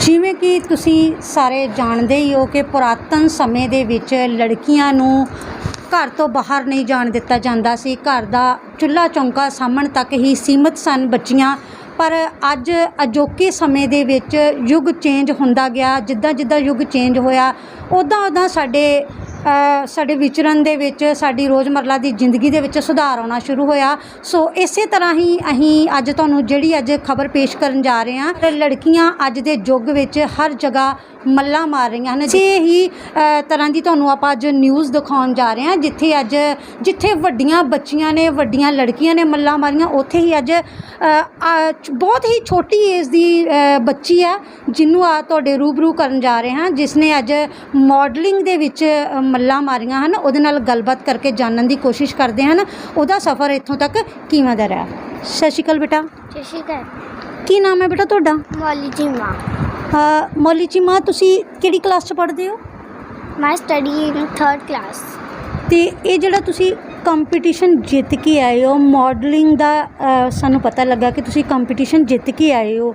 ਜਿਵੇਂ ਕਿ ਤੁਸੀਂ ਸਾਰੇ ਜਾਣਦੇ ਹੀ ਹੋ ਕਿ ਪੁਰਾਤਨ ਸਮੇਂ ਦੇ ਵਿੱਚ ਲੜਕੀਆਂ ਨੂੰ ਘਰ ਤੋਂ ਬਾਹਰ ਨਹੀਂ ਜਾਣ ਦਿੱਤਾ ਜਾਂਦਾ ਸੀ। ਘਰ ਦਾ ਚੁੱਲ੍ਹਾ ਚੌਂਕਾ ਸਾਂਭਣ ਤੱਕ ਹੀ ਸੀਮਤ ਸਨ ਬੱਚੀਆਂ। ਪਰ ਅੱਜ ਅਜੋਕੇ ਸਮੇਂ ਦੇ ਵਿੱਚ ਯੁੱਗ ਚੇਂਜ ਹੁੰਦਾ ਗਿਆ। ਜਿੱਦਾਂ ਜਿੱਦਾਂ ਯੁੱਗ ਚੇਂਜ ਹੋਇਆ ਉੱਦਾਂ ਉੱਦਾਂ ਸਾਡੇ ਸਾਡੇ ਵਿਚਰਨ ਦੇ ਵਿੱਚ, ਸਾਡੀ ਰੋਜ਼ਮਰਲਾ ਦੀ ਜ਼ਿੰਦਗੀ ਦੇ ਵਿੱਚ ਸੁਧਾਰ ਆਉਣਾ ਸ਼ੁਰੂ ਹੋਇਆ। ਸੋ ਇਸੇ ਤਰ੍ਹਾਂ ਹੀ ਅਸੀਂ ਅੱਜ ਤੁਹਾਨੂੰ ਜਿਹੜੀ ਅੱਜ ਖਬਰ ਪੇਸ਼ ਕਰਨ ਜਾ ਰਹੇ ਹਾਂ ਲੜਕੀਆਂ ਅੱਜ ਦੇ ਯੁੱਗ ਵਿੱਚ ਹਰ ਜਗ੍ਹਾ ਮੱਲਾ ਮਾਰ ਰਹੀਆਂ ਹਨ। ਜੇ ਹੀ ਤਰ੍ਹਾਂ ਦੀ ਤੁਹਾਨੂੰ ਆਪਾਂ ਅੱਜ ਨਿਊਜ਼ ਦਿਖਾਉਣ ਜਾ ਰਹੇ ਹਾਂ, ਜਿੱਥੇ ਅੱਜ, ਜਿੱਥੇ ਵੱਡੀਆਂ ਬੱਚੀਆਂ ਨੇ, ਵੱਡੀਆਂ ਲੜਕੀਆਂ ਨੇ ਮੱਲਾ ਮਾਰੀਆਂ, ਉੱਥੇ ਹੀ ਅੱਜ ਬਹੁਤ ਹੀ ਛੋਟੀ ਏਜ ਦੀ ਬੱਚੀ ਆ ਜਿਹਨੂੰ ਆ ਤੁਹਾਡੇ ਰੂਬਰੂ ਕਰਨ ਜਾ ਰਹੇ ਹਾਂ ਜਿਸ ਨੇ ਅੱਜ ਮਾਡਲਿੰਗ ਦੇ ਵਿੱਚ ਮੱਲਾਂ ਮਾਰੀਆਂ ਹਨ ਉਹਦੇ ਨਾਲ ਗੱਲਬਾਤ ਕਰਕੇ ਜਾਣਨ ਦੀ ਕੋਸ਼ਿਸ਼ ਕਰਦੇ ਹਨ। ਉਹਦਾ ਸਫ਼ਰ ਇੱਥੋਂ ਤੱਕ ਕਿਵੇਂ ਦਾ ਰਿਹਾ? ਸਤਿ ਸ਼੍ਰੀ ਅਕਾਲ ਬੇਟਾ। ਸਤਿ ਸ਼੍ਰੀ ਅਕਾਲ। ਕੀ ਨਾਮ ਹੈ ਬੇਟਾ ਤੁਹਾਡਾ? ਮੌਲੀ ਜੀ ਮਾਂ। ਅ, ਮੌਲੀ ਚੀਮਾ ਤੁਸੀਂ ਕਿਹੜੀ ਕਲਾਸ 'ਚ ਪੜ੍ਹਦੇ ਹੋ? ਮੈਂ ਸਟੱਡੀ ਇਨ ਥਰਡ ਕਲਾਸ ਤੇ ਇਹ ਜਿਹੜਾ ਤੁਸੀਂ ਕੰਪੀਟੀਸ਼ਨ ਜਿੱਤ ਕੇ ਆਏ ਹੋ ਮਾਡਲਿੰਗ ਦਾ ਅ, ਸਾਨੂੰ ਪਤਾ ਲੱਗਾ ਕਿ ਤੁਸੀਂ ਕੰਪੀਟੀਸ਼ਨ ਜਿੱਤ ਕੇ ਆਏ ਹੋ।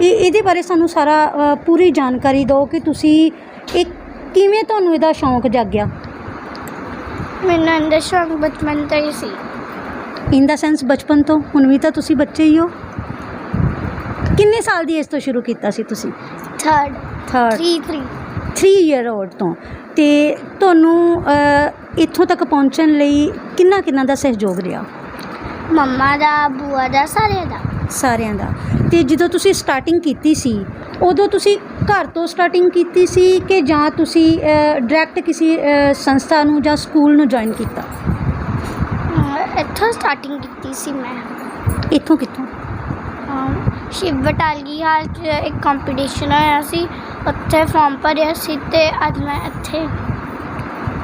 ਇਹ ਇਹਦੇ ਬਾਰੇ ਸਾਨੂੰ ਸਾਰਾ ਅ, ਪੂਰੀ ਜਾਣਕਾਰੀ ਦਿਓ ਕਿ ਤੁਸੀਂ ਇਹ ਕਿਵੇਂ ਤੁਹਾਨੂੰ ਇਹਦਾ ਸ਼ੌਂਕ ਜਾਗਿਆ? ਮੈਨੂੰ ਅੰਦਰ ਸ਼ੌਂਕ ਬਚਪਨ ਤੋਂ ਹੀ ਸੀ। ਇਨ ਦਾ ਸੈਂਸ ਬਚਪਨ ਤੋਂ? ਹੁਣ ਵੀ ਤਾਂ ਤੁਸੀਂ ਬੱਚੇ ਹੀ ਹੋ। ਕਿੰਨੇ ਸਾਲ ਦੀ ਏਜ ਤੋਂ ਸ਼ੁਰੂ ਕੀਤਾ ਸੀ ਤੁਸੀਂ? ਥਰਡ ਥਰਡ 3 3 3 ਇਅਰ ਓਲਡ ਤੋਂ। ਤੇ ਤੁਹਾਨੂੰ ਇੱਥੋਂ ਤੱਕ ਪਹੁੰਚਣ ਲਈ ਕਿੰਨਾ ਕਿੰਨਾ ਦਾ ਸਹਿਯੋਗ ਰਿਹਾ? ਮੰਮਾ ਦਾ ਬੂਆ ਦਾ ਸਾਰਿਆਂ ਦਾ। ਸਾਰਿਆਂ ਦਾ। ਤੇ ਜਦੋਂ ਤੁਸੀਂ ਸਟਾਰਟਿੰਗ ਕੀਤੀ ਸੀ ਉਦੋਂ ਤੁਸੀਂ ਘਰ ਤੋਂ ਸਟਾਰਟਿੰਗ ਕੀਤੀ ਸੀ ਕਿ ਜਾਂ ਤੁਸੀਂ ਡਾਇਰੈਕਟ ਕਿਸੇ ਸੰਸਥਾ ਨੂੰ ਜਾਂ ਸਕੂਲ ਨੂੰ ਜੁਆਇਨ ਕੀਤਾ? ਇੱਥੋਂ ਸਟਾਰਟਿੰਗ ਕੀਤੀ ਸੀ ਮੈਂ। ਇੱਥੋਂ ਕਿੱਥੋਂ? ਸ਼ਿਵ ਬਟਾਲਗੀ ਹਾਲ 'ਚ ਇੱਕ ਕੰਪੀਟੀਸ਼ਨ ਹੋਇਆ ਸੀ। ਉੱਥੇ ਫਾਰਮ ਭਰਿਆ ਸੀ ਤੇ ਅੱਜ ਮੈਂ ਇੱਥੇ।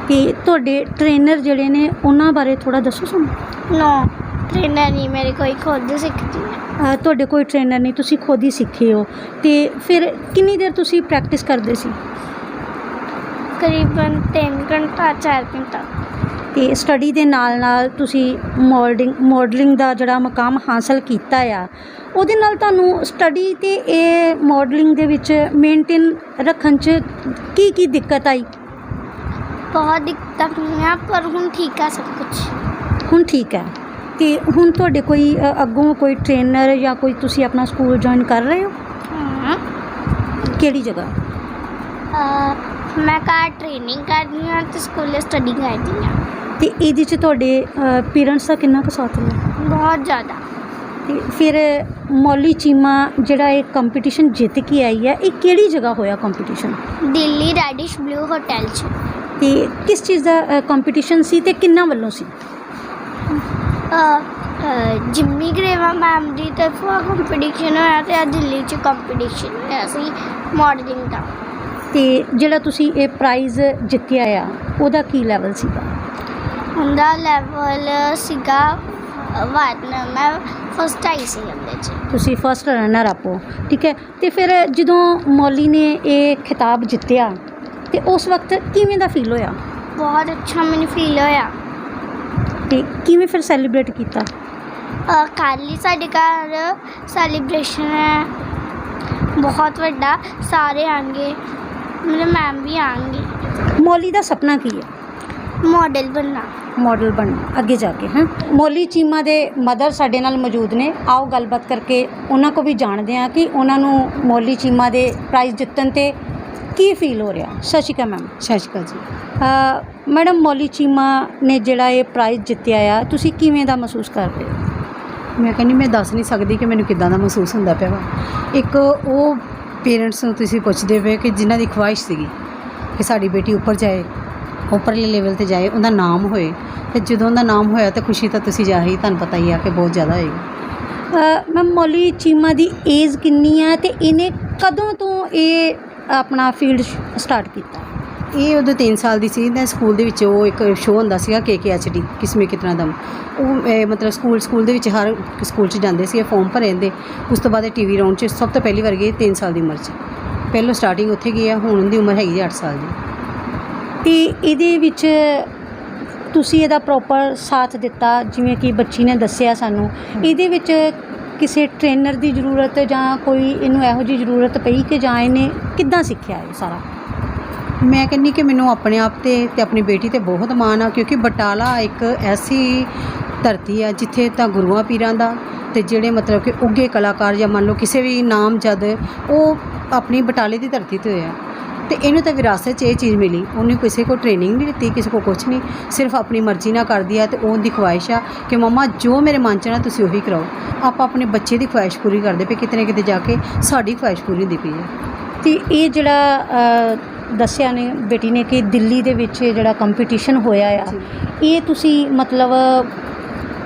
ਤੇ ਤੁਹਾਡੇ ਟ੍ਰੇਨਰ ਜਿਹੜੇ ਨੇ ਉਹਨਾਂ ਬਾਰੇ ਥੋੜਾ ਦੱਸੋ ਸਾਨੂੰ। ਨੋ ਟ੍ਰੇਨਰ ਨਹੀਂ ਮੇਰੇ ਕੋਈ ਖੁਦ ਸਿੱਖਦੀ ਹੈ। ਅ, ਤੁਹਾਡੇ ਕੋਈ ਟ੍ਰੇਨਰ ਨਹੀਂ ਤੁਸੀਂ ਖੁਦ ਹੀ ਸਿੱਖੇ ਹੋ। ਤੇ ਫਿਰ ਕਿੰਨੀ ਦੇਰ ਤੁਸੀਂ ਪ੍ਰੈਕਟਿਸ ਕਰਦੇ ਸੀ? ਕਰੀਬਨ 3 ਘੰਟਾ 4 ਘੰਟਾ। ਤੇ ਸਟੱਡੀ ਦੇ ਨਾਲ ਨਾਲ ਤੁਸੀਂ ਮੋਲਡਿੰਗ ਮਾਡਲਿੰਗ ਦਾ ਜਿਹੜਾ ਮਕਾਮ ਹਾਸਲ ਕੀਤਾ ਆ ਉਹਦੇ ਨਾਲ ਤੁਹਾਨੂੰ ਸਟੱਡੀ ਤੇ ਇਹ ਮਾਡਲਿੰਗ ਦੇ ਵਿੱਚ ਮੇਨਟੇਨ ਰੱਖਣ 'ਚ ਕੀ ਕੀ ਦਿੱਕਤ ਆਈ? ਬਹੁਤ ਦਿੱਕਤਾਂ ਪਈਆਂ ਪਰ ਹੁਣ ਠੀਕ ਆ ਸਭ ਕੁਝ ਹੁਣ ਠੀਕ ਹੈ। ਤੇ ਹੁਣ ਤੁਹਾਡੇ ਕੋਈ ਅ, ਅੱਗੋਂ ਕੋਈ ਟ੍ਰੇਨਰ ਜਾਂ ਕੋਈ ਤੁਸੀਂ ਆਪਣਾ ਸਕੂਲ ਜੁਆਇਨ ਕਰ ਰਹੇ ਹੋ? ਹਾਂ। ਕਿਹੜੀ ਜਗ੍ਹਾ? ਅਹ ਮੈਂ ਘਰ ਟ੍ਰੇਨਿੰਗ ਕਰਦੀ ਹਾਂ ਤੇ ਸਕੂਲੇ ਸਟੱਡੀ ਕਰਦੀ ਹਾਂ। ਤੇ ਇਹਦੇ 'ਚ ਤੁਹਾਡੇ ਪੇਰੈਂਟਸ ਦਾ ਕਿੰਨਾ ਕੁ ਸਾਥ ਰਿਹਾ ਬਹੁਤ ਜ਼ਿਆਦਾ। ਤੇ ਫਿਰ ਮੌਲੀ ਚੀਮਾ ਜਿਹੜਾ ਇਹ ਕੰਪੀਟੀਸ਼ਨ ਜਿੱਤ ਕੇ ਆਈ ਹੈ ਇਹ ਕਿਹੜੀ ਜਗ੍ਹਾ ਹੋਇਆ competition Delhi Radisson Blue hotel 'ਚ। ਤੇ ਕਿਸ ਚੀਜ਼ ਦਾ ਕੰਪੀਟੀਸ਼ਨ ਸੀ ਤੇ ਕਿੰਨਾ ਵੱਲੋਂ ਸੀ? ਜਿੰਮੀ ਗਰੇਵਾ ਮੈਮ ਦੀ ਤਰਫੋਂ ਕੰਪੀਟੀਸ਼ਨ ਹੋਇਆ ਤੇ ਅੱਜ ਦਿੱਲੀ 'ਚ ਕੰਪੀਟੀਸ਼ਨ ਹੋਇਆ ਸੀ ਮਾਡਲਿੰਗ ਦਾ। ਤੇ ਜਿਹੜਾ ਤੁਸੀਂ ਇਹ ਪ੍ਰਾਈਜ਼ ਜਿੱਤਿਆ ਆ ਉਹਦਾ ਕੀ ਲੈਵਲ ਸੀਗਾ? ਉਹਦਾ ਲੈਵਲ ਸੀਗਾ ਵਾਟ ਮੈਂ ਫਸਟ ਆਈ ਸੀ ਉਹਦੇ 'ਚ। ਤੁਸੀਂ ਫਸਟ ਰਨਰ ਅਪ ਹੋ ਠੀਕ ਹੈ? ਤੇ ਫਿਰ ਜਦੋਂ ਮੌਲੀ ਨੇ ਇਹ ਖਿਤਾਬ ਜਿੱਤਿਆ ਤੇ ਉਸ ਵਕਤ ਕਿਵੇਂ ਦਾ ਫੀਲ ਹੋਇਆ? ਬਹੁਤ ਅੱਛਾ ਮੈਨੂੰ ਫੀਲ ਹੋਇਆ। ਤੇ ਕਿਵੇਂ ਫਿਰ ਸੈਲੀਬ੍ਰੇਟ ਕੀਤਾ? ਅਹ ਕੱਲ੍ਹ ਹੀ ਸਾਡੇ ਘਰ ਸੈਲੀਬ੍ਰੇਸ਼ਨ ਹੈ। ਬਹੁਤ ਵੱਡਾ ਸਾਰੇ ਆਣਗੇ ਮਤਲਬ ਮੈਮ ਵੀ ਆਣਗੇ ਮੌਲੀ ਦਾ ਸੁਪਨਾ ਕੀ ਹੈ? ਮਾਡਲ ਬਣਨਾ। ਮਾਡਲ ਬਣਨਾ ਅੱਗੇ ਜਾ ਕੇ ਹਾਂ? ਮੌਲੀ ਚੀਮਾ ਦੇ ਮਦਰ ਸਾਡੇ ਨਾਲ ਮੌਜੂਦ ਨੇ। ਆਓ ਗੱਲਬਾਤ ਕਰਕੇ ਉਹਨਾਂ ਕੋ ਵੀ ਜਾਣਦੇ ਹਾਂ ਕਿ ਉਹਨਾਂ ਨੂੰ ਮੌਲੀ ਚੀਮਾ ਦੇ ਪ੍ਰਾਈਜ਼ ਜਿੱਤਣ ਤੇ ਕੀ ਫੀਲ ਹੋ ਰਿਹਾ? ਸਤਿ ਸ਼੍ਰੀ ਅਕਾਲ ਮੈਮ ਸਤਿ ਸ਼੍ਰੀ ਅਕਾਲ ਜੀ। ਮੈਡਮ ਮੌਲੀ ਚੀਮਾ ਨੇ ਜਿਹੜਾ ਇਹ ਪ੍ਰਾਈਜ਼ ਜਿੱਤਿਆ ਆ ਤੁਸੀਂ ਕਿਵੇਂ ਦਾ ਮਹਿਸੂਸ ਕਰ ਰਹੇ ਹੋ? ਮੈਂ ਕਹਿੰਦੀ ਮੈਂ ਦੱਸ ਨਹੀਂ ਸਕਦੀ ਕਿ ਮੈਨੂੰ ਕਿੱਦਾਂ ਦਾ ਮਹਿਸੂਸ ਹੁੰਦਾ ਪਿਆ ਵਾ। ਇੱਕ ਉਹ ਪੇਰੈਂਟਸ ਨੂੰ ਤੁਸੀਂ ਪੁੱਛਦੇ ਪਏ ਕਿ ਜਿਨ੍ਹਾਂ ਦੀ ਖੁਆਇਸ਼ ਸੀਗੀ ਕਿ ਸਾਡੀ ਬੇਟੀ ਉੱਪਰ ਜਾਏ ਉੱਪਰਲੇ ਲੈਵਲ ਤੇ ਜਾਏ ਉਹਦਾ ਨਾਮ ਹੋਏ। ਤੇ ਜਦੋਂ ਉਹਦਾ ਨਾਮ ਹੋਇਆ ਤਾਂ ਖੁਸ਼ੀ ਤਾਂ ਤੁਸੀਂ ਜਾ ਹੀ ਤੁਹਾਨੂੰ ਪਤਾ ਹੀ ਆ ਕਿ ਬਹੁਤ ਜ਼ਿਆਦਾ ਹੋਏਗੀ ਮੈਮ ਮੌਲੀ ਚੀਮਾ ਦੀ ਏਜ ਕਿੰਨੀ ਆ ਤੇ ਇਹਨੇ ਕਦੋਂ ਤੋਂ ਇਹ ਆਪਣਾ ਫੀਲਡ ਸਟਾਰਟ ਕੀਤਾ। ਇਹ ਉਦੋਂ 3 ਸਾਲ ਦੀ ਸੀ ਨਾ ਸਕੂਲ ਦੇ ਵਿੱਚ ਉਹ ਇੱਕ ਸ਼ੋਅ ਹੁੰਦਾ ਸੀਗਾ ਡੀ ਕਿਸਮੇ ਕਿਤਨਾ ਦਮ ਉਹ ਮਤਲਬ ਸਕੂਲ ਸਕੂਲ ਦੇ ਵਿੱਚ ਹਰ ਸਕੂਲ 'ਚ ਜਾਂਦੇ ਸੀ ਫਾਰਮ ਭਰੇ ਜਾਂਦੇ ਉਸ ਤੋਂ ਬਾਅਦ ਇਹ ਟੀਵੀ ਰਾਉਂਡ 'ਚ ਸਭ ਤੋਂ ਪਹਿਲੀ ਵਾਰ ਗਏ 3 ਸਾਲ ਦੀ ਉਮਰ 'ਚ। ਪਹਿਲੋਂ ਸਟਾਰਟਿੰਗ ਉੱਥੇ ਗਈ ਆ, ਹੁਣ ਉਹਦੀ ਉਮਰ ਹੈਗੀ 8 ਸਾਲ ਦੀ। ਤੇ ਇਹਦੇ ਵਿੱਚ ਤੁਸੀਂ ਇਹਦਾ ਪ੍ਰੋਪਰ ਸਾਥ ਦਿੱਤਾ, ਜਿਵੇਂ ਕਿ ਬੱਚੀ ਨੇ ਦੱਸਿਆ ਸਾਨੂੰ। ਇਹਦੇ ਵਿੱਚ ਕਿਸੇ ਟ੍ਰੇਨਰ ਦੀ ਜ਼ਰੂਰਤ ਜਾਂ ਕੋਈ ਇਹਨੂੰ ਇਹੋ ਜਿਹੀ ਜ਼ਰੂਰਤ ਪਈ ਕਿ ਜਾਂ ਇਹਨੇ ਕਿੱਦਾਂ ਸਿੱਖਿਆ ਇਹ ਸਾਰਾ? ਮੈਂ ਕਹਿੰਨੀ ਕਿ ਮੈਨੂੰ ਆਪਣੇ ਆਪ ਤੇ ਤੇ ਆਪਣੀ ਬੇਟੀ ਤੇ ਬਹੁਤ ਮਾਣ ਆ, ਕਿਉਂਕਿ ਬਟਾਲਾ ਇੱਕ ਐਸੀ ਧਰਤੀ ਆ ਜਿੱਥੇ ਤਾਂ ਗੁਰੂਆਂ ਪੀਰਾਂ ਦਾ ਤੇ ਜਿਹੜੇ ਮਤਲਬ ਕਿ ਉੱਗੇ ਕਲਾਕਾਰ ਜਾਂ ਮੰਨ ਲਓ ਕਿਸੇ ਵੀ ਨਾਮ ਜਦ ਉਹ ਆਪਣੀ ਬਟਾਲੇ ਦੀ ਧਰਤੀ ਤੇ ਹੋਇਆ ਤੇ ਇਹਨੂੰ ਤਾਂ ਵਿਰਾਸਤ 'ਚ ਇਹ ਚੀਜ਼ ਮਿਲੀ। ਉਹਨੇ ਕਿਸੇ ਕੋ ਟ੍ਰੇਨਿੰਗ ਨਹੀਂ ਦਿੱਤੀ ਕਿਸੇ ਕੋ ਕੁਝ ਨਹੀਂ। ਸਿਰਫ ਆਪਣੀ ਮਰਜ਼ੀ ਨਾਲ ਕਰਦੀ ਆ ਤੇ ਉਹਦੀ ਖੁਆਇਸ਼ ਆ ਕਿ ਮਮਾ ਜੋ ਮੇਰੇ ਮਨ 'ਚ ਨਾ ਤੁਸੀਂ ਉਹੀ ਕਰਾਓ। ਆਪਾਂ ਆਪਣੇ ਬੱਚੇ ਦੀ ਖੁਆਇਸ਼ ਪੂਰੀ ਕਰਦੇ ਪਏ ਕਿਤੇ ਨਾ ਕਿਤੇ ਜਾ ਕੇ ਸਾਡੀ ਖੁਆਇਸ਼ ਪੂਰੀ ਹੁੰਦੀ ਪਈ ਹੈ ਤੇ ਇਹ ਜਿਹੜਾ ਦੱਸਿਆ ਨੇ ਬੇਟੀ ਨੇ ਕਿ ਦਿੱਲੀ ਦੇ ਵਿੱਚ ਜਿਹੜਾ ਕੰਪੀਟੀਸ਼ਨ ਹੋਇਆ ਆ ਇਹ ਤੁਸੀਂ ਮਤਲਬ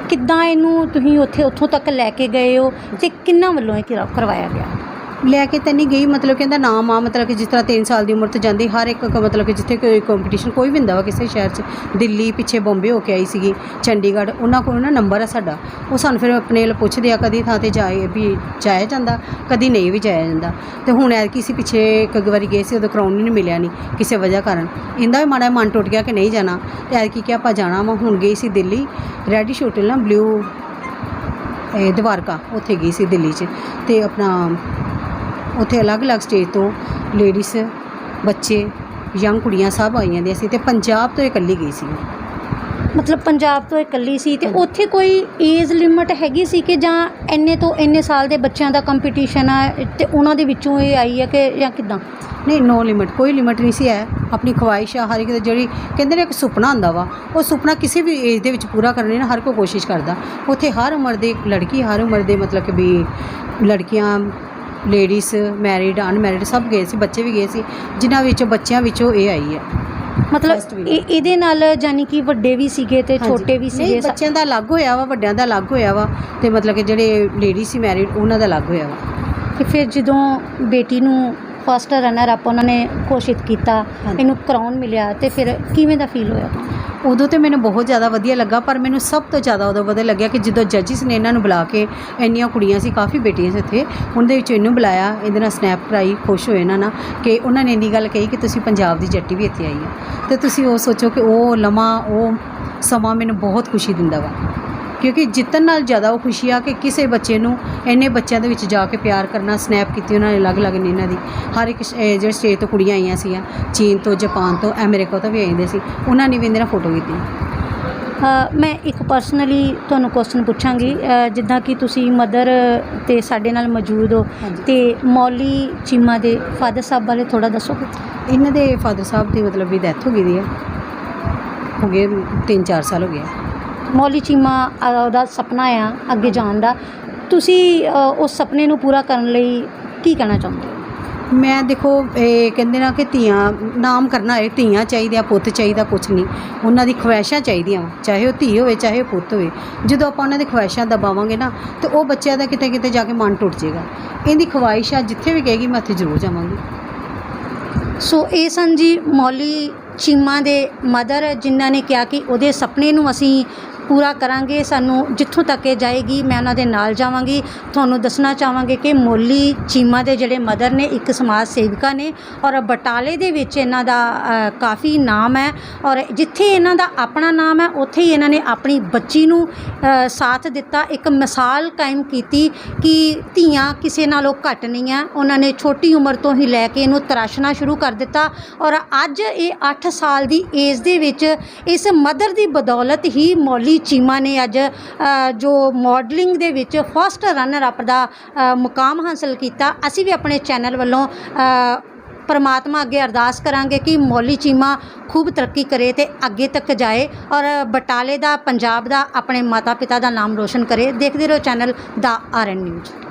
ਕਿੱਦਾਂ ਇਹਨੂੰ ਤੁਸੀਂ ਉੱਥੇ ਉੱਥੋਂ ਤੱਕ ਲੈ ਕੇ ਗਏ ਹੋ ਤੇ ਕਿੰਨਾ ਵੱਲੋਂ ਇਹ ਕਰਾ- ਕਰਵਾਇਆ ਗਿਆ? ਲੈ ਕੇ ਤਾਂ ਨਹੀਂ ਗਈ, ਮਤਲਬ ਕਿ ਇਹਦਾ ਨਾਮ ਆ ਮਤਲਬ ਕਿ ਜਿਸ ਤਰ੍ਹਾਂ 3 ਸਾਲ ਦੀ ਉਮਰ ਤੋਂ ਜਾਂਦੀ, ਹਰ ਇੱਕ ਮਤਲਬ ਕਿ ਜਿੱਥੇ ਕੋਈ ਕੰਪੀਟੀਸ਼ਨ ਕੋਈ ਵੀ ਹੁੰਦਾ ਵਾ ਕਿਸੇ ਸ਼ਹਿਰ 'ਚ, ਦਿੱਲੀ ਪਿੱਛੇ ਬੰਬੇ ਹੋ ਕੇ ਆਈ ਸੀਗੀ, ਚੰਡੀਗੜ੍ਹ, ਉਹਨਾਂ ਕੋਲ ਨਾ ਨੰਬਰ ਆ ਸਾਡਾ। ਉਹ ਸਾਨੂੰ ਫਿਰ ਆਪਣੇ ਵੱਲ ਪੁੱਛਦੇ ਆ, ਕਦੀ ਥਾਂ ਤੇ ਜਾਏ ਵੀ ਜਾਇਆ ਜਾਂਦਾ, ਕਦੀ ਨਹੀਂ ਵੀ ਜਾਇਆ ਜਾਂਦਾ। ਤੇ ਹੁਣ ਐ ਕਿਸੇ ਪਿੱਛੇ ਇੱਕ ਵਾਰੀ ਗਏ ਸੀ, ਉਦੋਂ ਕਰਾਉਣ ਨਹੀਂ ਮਿਲਿਆ ਨਹੀਂ ਕਿਸੇ ਵਜ੍ਹਾ ਕਾਰਨ। ਇਹਦਾ ਵੀ ਮਾੜਾ ਮਨ ਟੁੱਟ ਗਿਆ ਕਿ ਨਹੀਂ ਜਾਣਾ। ਤੇ ਐਤਕੀ ਕਿ ਆਪਾਂ ਜਾਣਾ ਵਾ, ਹੁਣ ਗਈ ਸੀ ਦਿੱਲੀ, ਰੈਡੀ ਹੋਟਲ ਨਾ ਬਲੂ ਇਹ ਦਵਾਰਕਾ ਉੱਥੇ ਗਈ ਸੀ ਦਿੱਲੀ 'ਚ। ਤੇ ਆਪਣਾ ਉੱਥੇ ਅਲੱਗ-ਅਲੱਗ ਸਟੇਜ ਤੋਂ ਲੇਡੀਜ਼ ਬੱਚੇ ਯੰਗ ਕੁੜੀਆਂ ਸਭ ਆਈਆਂ ਦੀਆਂ ਸੀ ਤੇ ਪੰਜਾਬ ਤੋਂ ਇਕੱਲੀ ਗਈ ਸੀ। ਮਤਲਬ ਪੰਜਾਬ ਤੋਂ ਇਕੱਲੀ ਸੀ ਤੇ। ਉੱਥੇ ਕੋਈ ਏਜ ਲਿਮਟ ਹੈਗੀ ਸੀ ਕਿ ਜਾਂ ਇੰਨੇ ਤੋਂ ਇੰਨੇ ਸਾਲ ਦੇ ਬੱਚਿਆਂ ਦਾ ਕੰਪੀਟੀਸ਼ਨ ਆ ਤੇ ਉਹਨਾਂ ਦੇ ਵਿੱਚੋਂ ਇਹ ਆਈ ਹੈ ਕਿ ਜਾਂ ਕਿੱਦਾਂ? ਨਹੀਂ ਨੋ ਲਿਮਿਟ ਕੋਈ ਲਿਮਿਟ ਨਹੀਂ ਸੀ ਹੈ ਆਪਣੀ ਖੁਆਇਸ਼ ਆ ਹਰ ਇੱਕ ਦੀ ਜਿਹੜੀ ਕਹਿੰਦੇ ਨੇ ਇੱਕ ਸੁਪਨਾ ਹੁੰਦਾ ਵਾ ਉਹ ਸੁਪਨਾ ਕਿਸੇ ਵੀ ਏਜ ਦੇ ਵਿੱਚ ਪੂਰਾ ਕਰਨੇ ਨਾ ਹਰ ਕੋਈ ਕੋਸ਼ਿਸ਼ ਕਰਦਾ। ਉੱਥੇ ਹਰ ਉਮਰ ਦੇ ਲੜਕੀ ਹਰ ਉਮਰ ਦੇ ਮਤਲਬ ਕਿ ਵੀ ਲੜਕੀਆਂ ਲੇਡੀਜ਼ ਮੈਰਿਡ ਅਨਮੈਰਿਡ ਸਭ ਗਏ ਸੀ ਬੱਚੇ ਵੀ ਗਏ ਸੀ ਜਿਨ੍ਹਾਂ ਵਿੱਚੋਂ ਬੱਚਿਆਂ ਵਿੱਚੋਂ ਇਹ ਆਈ ਹੈ First ਮਤਲਬ winner। ਇਹ ਇਹਦੇ ਨਾਲ ਜਾਨੀ ਕਿ ਵੱਡੇ ਵੀ ਸੀਗੇ ਤੇ ਹਾਂਜੀ। ਛੋਟੇ ਵੀ ਨਹੀਂ ਸੀਗੇ ਬੱਚਿਆਂ ਦਾ ਅਲੱਗ ਹੋਇਆ ਵਾ ਵੱਡਿਆਂ ਦਾ ਅਲੱਗ ਹੋਇਆ ਵਾ ਤੇ ਮਤਲਬ ਕਿ ਜਿਹੜੇ ਲੇਡੀ ਸੀ ਮੈਰਿਡ ਉਹਨਾਂ ਦਾ ਅਲੱਗ ਹੋਇਆ ਵਾ ਤੇ ਫਿਰ ਜਦੋਂ ਬੇਟੀ ਨੂੰ ਫਸਟ ਰਨਰ ਅਪ ਉਹਨਾਂ ਨੇ ਘੋਸ਼ਿਤ ਕੀਤਾ ਹਾਂਜੀ। ਇਹਨੂੰ ਕਰਾਉਨ ਮਿਲਿਆ ਤੇ ਫਿਰ ਕਿਵੇਂ ਦਾ ਫੀਲ ਹੋਇਆ ਉਦੋਂ ਤੇ ਮੈਨੂੰ ਬਹੁਤ ਜ਼ਿਆਦਾ ਵਧੀਆ ਲੱਗਾ, ਪਰ ਮੈਨੂੰ ਸਭ ਤੋਂ ਜ਼ਿਆਦਾ ਉਦੋਂ ਵਧੀਆ ਲੱਗਿਆ ਕਿ ਜਦੋਂ ਜੱਜਿਸ ਨੇ ਇਹਨਾਂ ਨੂੰ ਬੁਲਾ ਕੇ ਇੰਨੀਆਂ ਕੁੜੀਆਂ ਸੀ, ਕਾਫੀ ਬੇਟੀਆਂ ਸੀ ਇੱਥੇ ਉਹਦੇ ਵਿੱਚੋਂ ਇਹਨੂੰ ਬੁਲਾਇਆ, ਇਹਦੇ ਨਾਲ ਸਨੈਪ ਕਰਾਈ, ਖੁਸ਼ ਹੋਏ ਇਹਨਾਂ ਨਾਲ ਕਿ ਉਹਨਾਂ ਨੇ ਇੰਨੀ ਗੱਲ ਕਹੀ ਕਿ ਤੁਸੀਂ ਪੰਜਾਬ ਦੀ ਜੱਟੀ ਵੀ ਇੱਥੇ ਆਈ ਹੈ ਤੇ ਤੁਸੀਂ ਉਹ ਸੋਚੋ ਕਿ ਉਹ ਲਮਾ, ਉਹ ਸਮਾਂ ਮੈਨੂੰ ਬਹੁਤ ਖੁਸ਼ੀ ਦਿੰਦਾ ਵਾ। ਕਿਉਂਕਿ ਜਿੱਤਣ ਨਾਲ ਜ਼ਿਆਦਾ ਉਹ ਖੁਸ਼ੀ ਆ ਕਿ ਕਿਸੇ ਬੱਚੇ ਨੂੰ ਇੰਨੇ ਬੱਚਿਆਂ ਦੇ ਵਿੱਚ ਜਾ ਕੇ ਪਿਆਰ ਕਰਨਾ ਸਨੈਪ ਕੀਤੀ ਉਹਨਾਂ ਨੇ ਅਲੱਗ-ਅਲੱਗ ਨੇ ਇਹਨਾਂ ਦੀ। ਹਰ ਇੱਕ ਜਿਹੜੇ ਸਟੇਟ ਤੋਂ ਕੁੜੀਆਂ ਆਈਆਂ ਸੀਗੀਆਂ ਚੀਨ ਤੋਂ ਜਾਪਾਨ ਤੋਂ ਅਮਰੀਕਾ ਤੋਂ ਵੀ ਆਈਆਂ ਸੀ। ਉਹਨਾਂ ਨੇ ਵੀ ਇਹਦੇ ਨਾਲ ਫੋਟੋ ਕੀਤੀ। ਮੈਂ ਇੱਕ ਪਰਸਨਲੀ ਤੁਹਾਨੂੰ ਕੁਐਸਚਨ ਪੁੱਛਾਂਗੀ। ਜਿੱਦਾਂ ਕਿ ਤੁਸੀਂ ਮਦਰ ਤੇ ਸਾਡੇ ਨਾਲ ਮੌਜੂਦ ਹੋ। ਤੇ ਮੌਲੀ ਚੀਮਾ ਦੇ ਫਾਦਰ ਸਾਹਿਬ ਬਾਰੇ ਥੋੜਾ ਦੱਸੋਗੇ? ਇਹਨਾਂ ਦੇ ਫਾਦਰ ਸਾਹਿਬ ਦੀ ਮਤਲਬ ਵੀ ਡੈਥ ਹੋ ਗਈ ਦੀ ਆ ਹੋ ਗਏ 3-4 ਸਾਲ ਹੋ ਗਏ। ਮੌਲੀ ਚੀਮਾ ਉਹਦਾ ਸੁਪਨਾ ਆ ਅੱਗੇ ਜਾਣ ਦਾ। ਤੁਸੀਂ ਉਸ ਸੁਪਨੇ ਨੂੰ ਪੂਰਾ ਕਰਨ ਲਈ ਕੀ ਕਹਿਣਾ ਚਾਹੁੰਦੇ ਹੋ? ਮੈਂ ਦੇਖੋ ਇਹ ਕਹਿੰਦੇ ਨਾ ਕਿ ਧੀਆਂ ਨਾਮ ਕਰਨਾ ਹੈ ਧੀਆਂ ਚਾਹੀਦੀਆਂ ਪੁੱਤ ਚਾਹੀਦਾ ਕੁਛ ਨਹੀਂ। ਉਹਨਾਂ ਦੀ ਖੁਆਇਸ਼ਾਂ ਚਾਹੀਦੀਆਂ ਚਾਹੇ ਉਹ ਧੀ ਹੋਵੇ ਚਾਹੇ ਪੁੱਤ ਹੋਵੇ। ਜਦੋਂ ਆਪਾਂ ਉਹਨਾਂ ਦੀ ਖੁਆਇਸ਼ਾਂ ਦਬਾਵਾਂਗੇ ਨਾ ਤੇ ਉਹ ਬੱਚਿਆਂ ਦਾ ਕਿਤੇ ਕਿਤੇ ਜਾ ਕੇ ਮਨ ਟੁੱਟ ਜਾਏਗਾ। ਇਹਦੀ ਖੁਆਇਸ਼ ਆ ਜਿੱਥੇ ਵੀ ਕਹੇਗੀ ਮੈਂ ਉੱਥੇ ਜ਼ਰੂਰ ਜਾਵਾਂਗੀ। ਸੋ ਇਹ ਸਨ ਜੀ ਮੌਲੀ ਚੀਮਾ ਦੇ ਮਦਰ ਜਿਨ੍ਹਾਂ ਨੇ ਕਿਹਾ ਕਿ ਉਹਦੇ ਸੁਪਨੇ ਨੂੰ ਅਸੀਂ ਪੂਰਾ ਕਰਾਂਗੇ, ਸਾਨੂੰ ਜਿੱਥੋਂ ਤੱਕ ਇਹ ਜਾਏਗੀ, ਮੈਂ ਉਹਨਾਂ ਦੇ ਨਾਲ ਜਾਵਾਂਗੀ। ਤੁਹਾਨੂੰ ਦੱਸਣਾ ਚਾਹਾਂਗੇ ਕਿ ਮੋਲੀ ਚੀਮਾ ਦੇ ਜਿਹੜੇ ਮਦਰ ਨੇ, ਇੱਕ ਸਮਾਜ ਸੇਵਿਕਾ ਨੇ ਔਰ ਬਟਾਲੇ ਦੇ ਵਿੱਚ ਇਹਨਾਂ ਦਾ ਕਾਫੀ ਨਾਮ ਹੈ ਔਰ ਜਿੱਥੇ ਇਹਨਾਂ ਦਾ ਆਪਣਾ ਨਾਮ ਹੈ, ਉੱਥੇ ਹੀ ਇਹਨਾਂ ਨੇ ਆਪਣੀ ਬੱਚੀ ਨੂੰ ਸਾਥ ਦਿੱਤਾ। ਇੱਕ ਮਿਸਾਲ ਕਾਇਮ ਕੀਤੀ ਕਿ ਧੀਆਂ ਕਿਸੇ ਨਾਲੋਂ ਘੱਟ ਨਹੀਂ ਆ ਉਹਨਾਂ ਨੇ ਛੋਟੀ ਉਮਰ ਤੋਂ ਹੀ ਲੈ ਕੇ ਇਹਨੂੰ ਤਰਾਸ਼ਣਾ ਸ਼ੁਰੂ ਕਰ ਦਿੱਤਾ ਔਰ ਅੱਜ ਇਹ 8 ਸਾਲ ਦੀ ਏਜ ਦੇ ਵਿੱਚ ਇਸ ਮਦਰ ਦੀ ਬਦੌਲਤ ਹੀ ਮੌਲੀ ਚੀਮਾ ਨੇ ਅੱਜ ਜੋ ਮਾਡਲਿੰਗ ਦੇ ਵਿੱਚ ਫਸਟ ਰਨਰ ਅਪ ਦਾ ਮੁਕਾਮ ਹਾਸਲ ਕੀਤਾ। ਅਸੀਂ ਵੀ ਆਪਣੇ ਚੈਨਲ ਵੱਲੋਂ ਪਰਮਾਤਮਾ ਅੱਗੇ ਅਰਦਾਸ ਕਰਾਂਗੇ ਕਿ ਮੌਲੀ ਚੀਮਾ ਖੂਬ ਤਰੱਕੀ ਕਰੇ ਤੇ ਅੱਗੇ ਤੱਕ ਜਾਏ ਔਰ ਬਟਾਲੇ ਦਾ, ਪੰਜਾਬ ਦਾ ਆਪਣੇ ਮਾਤਾ ਪਿਤਾ ਦਾ ਨਾਮ ਰੋਸ਼ਨ ਕਰੇ। ਦੇਖਦੇ ਰਹੋ ਚੈਨਲ ਦਾ ਆਰ ਐਨ ਨਿਊਜ਼